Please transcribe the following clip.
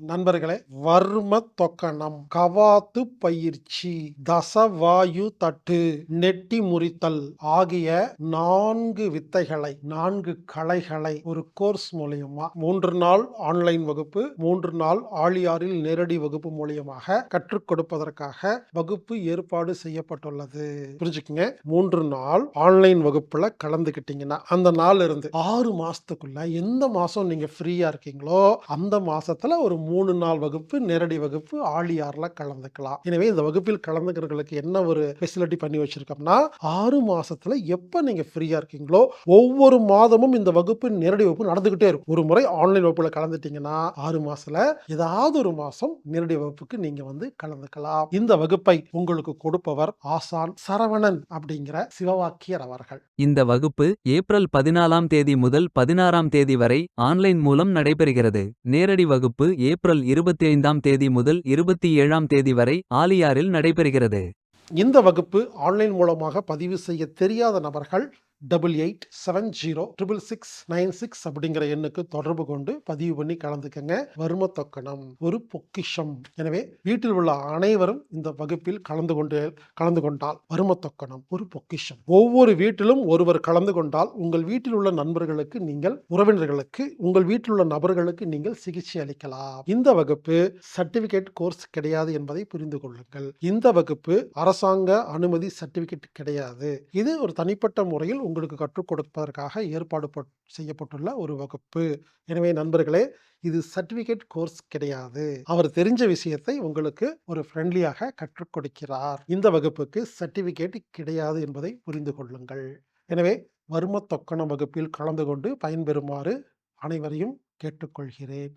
நண்பர்களே வர்ம தொக்கணம் கவாத்து பயிற்சி தசவாயு தட்டு நெட்டி முறித்தல் ஆகிய நான்கு வித்தைகளை நான்கு கலைகளை ஒரு கோர்ஸ் மூலியமா மூன்று நாள் ஆன்லைன் வகுப்பு மூன்று நாள் ஆழியாரில் நேரடி வகுப்பு மூலியமாக கற்றுக் கொடுப்பதற்காக வகுப்பு ஏற்பாடு செய்யப்பட்டுள்ளது. புரிஞ்சுக்கங்க? மூன்று நாள் ஆன்லைன் வகுப்புல கலந்துக்கிட்டீங்கன்னா அந்த நாள் இருந்து ஆறு மாசத்துக்குள்ள எந்த மாசம் நீங்க ஃப்ரீயா இருக்கீங்களோ அந்த மாசத்துல ஒரு மூணு நாள் வகுப்பு நேரடி வகுப்பு ஆழியாரில் கலந்துக்கலாம். எனவே இந்த வகுப்பில் கலந்துக்கிறவர்களுக்கு என்ன ஒரு ஃபெசிலிட்டி பண்ணி வச்சிருக்கோம்னா ஆறு மாசத்துல எப்போ நீங்க ஃப்ரீயா இருக்கீங்களோ ஒவ்வொரு மாதமும் இந்த வகுப்பு நேரடி வகுப்பு நடந்துகிட்டே இருக்கும். ஒரு முறை ஆன்லைன் வகுப்புல கலந்துட்டீங்கன்னா ஆறு மாசத்துல ஏதாவது ஒரு மாசம் நேரடி வகுப்புக்கு நீங்க வந்து கலந்துக்கலாம். இந்த வகுப்பை உங்களுக்கு கொடுப்பவர் ஆசான் சரவணன் அப்படிங்கிற சிவவாக்கியர் அவர்கள். இந்த வகுப்பு ஏப்ரல் பதினாலாம் தேதி முதல் பதினாறாம் தேதி வரை ஆன்லைன் மூலம் நடைபெறுகிறது. நேரடி வகுப்பு ஏப்ரல் ஏப்ரல் இருபத்தி ஐந்தாம் தேதி முதல் இருபத்தி ஏழாம் தேதி வரை ஆலியாரில் நடைபெறுகிறது. இந்த வகுப்பு ஆன்லைன் மூலமாக பதிவு செய்ய தெரியாத நபர்கள் double eight seven zero triple six nine six அப்படிங்கிற எண்ணுக்கு தொடர்பு கொண்டு பதிவு பண்ணி கலந்துக்கங்க. வரும தொக்கணம் ஒரு பொக்கிஷம். எனவே வீட்டில் உள்ள அனைவரும் இந்த வகுப்பில் கலந்து கொண்டு கலந்து கொண்டால் வரும தொக்கணம் ஒரு பொக்கிஷம். ஒவ்வொரு வீட்டிலும் ஒருவர் கலந்து கொண்டால் உங்கள் வீட்டில் உள்ள நண்பர்களுக்கு நீங்கள் உறவினர்களுக்கு உங்கள் வீட்டில் உள்ள நபர்களுக்கு நீங்கள் சிகிச்சை அளிக்கலாம். இந்த வகுப்பு சர்டிபிகேட் கோர்ஸ் கிடையாது என்பதை புரிந்து கொள்ளுங்கள். இந்த வகுப்பு அரசாங்க அனுமதி சர்டிபிகேட் கிடையாது. இது ஒரு தனிப்பட்ட முறையில் உங்களுக்கு கற்றுக் கொடுப்பதற்காக ஏற்பாடு பட்- செய்யப்பட்டுள்ள ஒரு வகுப்பு. எனவே நண்பர்களே இது சர்டிபிகேட் கோர்ஸ் கிடையாது. அவர் தெரிஞ்ச விஷயத்தை உங்களுக்கு ஒரு ஃப்ரெண்ட்லியாக கற்றுக் கொடுக்கிறார். இந்த வகுப்புக்கு சர்டிபிகேட் கிடையாது என்பதை புரிந்து கொள்ளுங்கள். எனவே வறும தொக்கண வகுப்பில் கலந்து கொண்டு பயன்பெறுமாறு அனைவரையும் கேட்டுக்கொள்கிறேன்.